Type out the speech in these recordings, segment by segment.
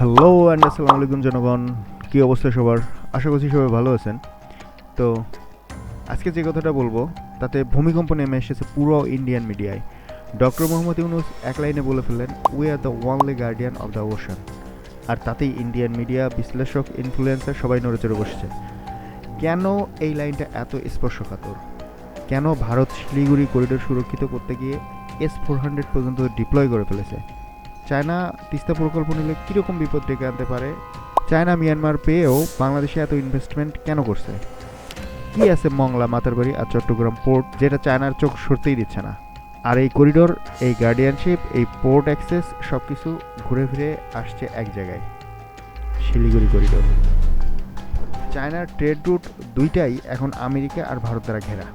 Hello and আসসালামু আলাইকুম জনগণ। কী অবস্থা সবার? আশা করছি সবাই ভালো আছেন। তো, আজকে যে কথাটা বলব, তাতে ভূমিকম্প নেমে এসেছে পুরো ইন্ডিয়ান মিডিয়ায় ডক্টর মোহাম্মদ ইউনুস এক লাইনে বলে ফেললেন we are the only guardian of the ocean আর তাতেই ইন্ডিয়ান মিডিয়া বিশ্লেষক ইনফ্লুয়েন্সার সবাই নড়ে চড়ে বসছে। কেন এই লাইনটা এত স্পর্শকাতর? কেন ভারত শিলিগুড়ি করিডোর সুরক্ষিত করতে গিয়ে এস ফোর হান্ড্রেড পর্যন্ত ডিপ্লয় করে ফেলেছে? চায়না তিস্তা প্রকল্প নিলে কীরকম বিপদ ডেকে আনতে পারে? চায়না, মিয়ানমার পেয়েও বাংলাদেশে এত ইনভেস্টমেন্ট কেন করছে? কি আছে মংলা, মাতারবাড়ি আর চট্টগ্রাম পোর্ট যেটা চায়নার চোখ সরতেই দিচ্ছে না? আর এই করিডোর এই গার্ডিয়ানশিপ এই পোর্ট অ্যাক্সেস সব কিছু ঘুরে ফিরে আসছে এক জায়গায়। শিলিগুড়ি করিডোর চায়নার ট্রেড রুট দুইটাই এখন আমেরিকা আর ভারত দ্বারা ঘেরা।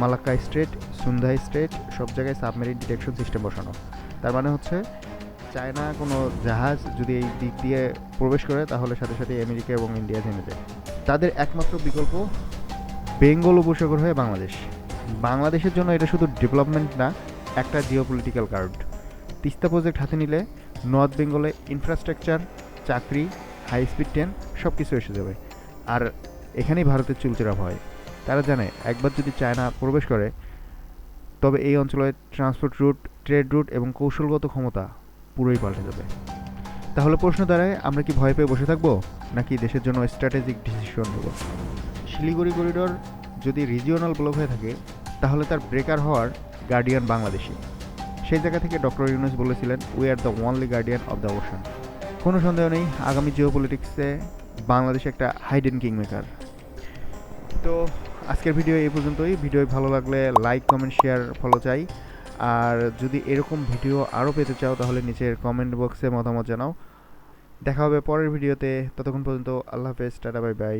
মালাক্কা স্ট্রেট সুন্দাই স্ট্রেট সব জায়গায় সাবমেরিন ডিটেকশন সিস্টেম বসানো। তার মানে হচ্ছে চায়না কোনো জাহাজ যদি এই দিক দিয়ে প্রবেশ করে, তাহলে সাথে সাথে আমেরিকা এবং ইন্ডিয়া থেমে যায়। তাদের একমাত্র বিকল্প বেঙ্গল উপসাগর হয়ে বাংলাদেশ। বাংলাদেশের জন্য এটা শুধু ডেভেলপমেন্ট না, একটা জিওপলিটিক্যাল কার্ড তিস্তা প্রজেক্ট হাতে নিলে নর্থ বেঙ্গলে ইনফ্রাস্ট্রাকচার চাকরি হাই স্পিড ট্রেন সব কিছু এসে যাবে। আর এখানেই ভারতের চুলচেরা ভয় তারা জানে, একবার যদি চায়না প্রবেশ করে, তবে এই অঞ্চলে ট্রান্সপোর্ট রুট ট্রেড রুট এবং কৌশলগত ক্ষমতা পুরোই পাল্টে যাবে। তাহলে প্রশ্ন দাঁড়ায়, আমরা কি ভয় পেয়ে বসে থাকব, নাকি দেশের জন্য স্ট্র্যাটেজিক ডিসিশন নেব? শিলিগুড়ি করিডোর যদি রিজিওনাল ব্লক হয়ে থাকে, তাহলে তার ব্রেকার হওয়ার গার্ডিয়ান বাংলাদেশি। সেই জায়গা থেকে ডক্টর ইউনুস বলেছিলেন we are the only guardian of the ocean কোনো সন্দেহ নেই, আগামী জিও পলিটিক্সে বাংলাদেশ একটা হাইডেন কিংমেকার তো আজকের ভিডিও এই পর্যন্তই। ভিডিও ভালো লাগলে লাইক কমেন্ট শেয়ার ফলো চাই। আর যদি এরকম ভিডিও আরও পেতে চাও, তাহলে নিচের কমেন্ট বক্সে মতামত জানাও। দেখা হবে পরের ভিডিওতে। ততক্ষণ পর্যন্ত আল্লাহ হাফেজ, টাটা বাই বাই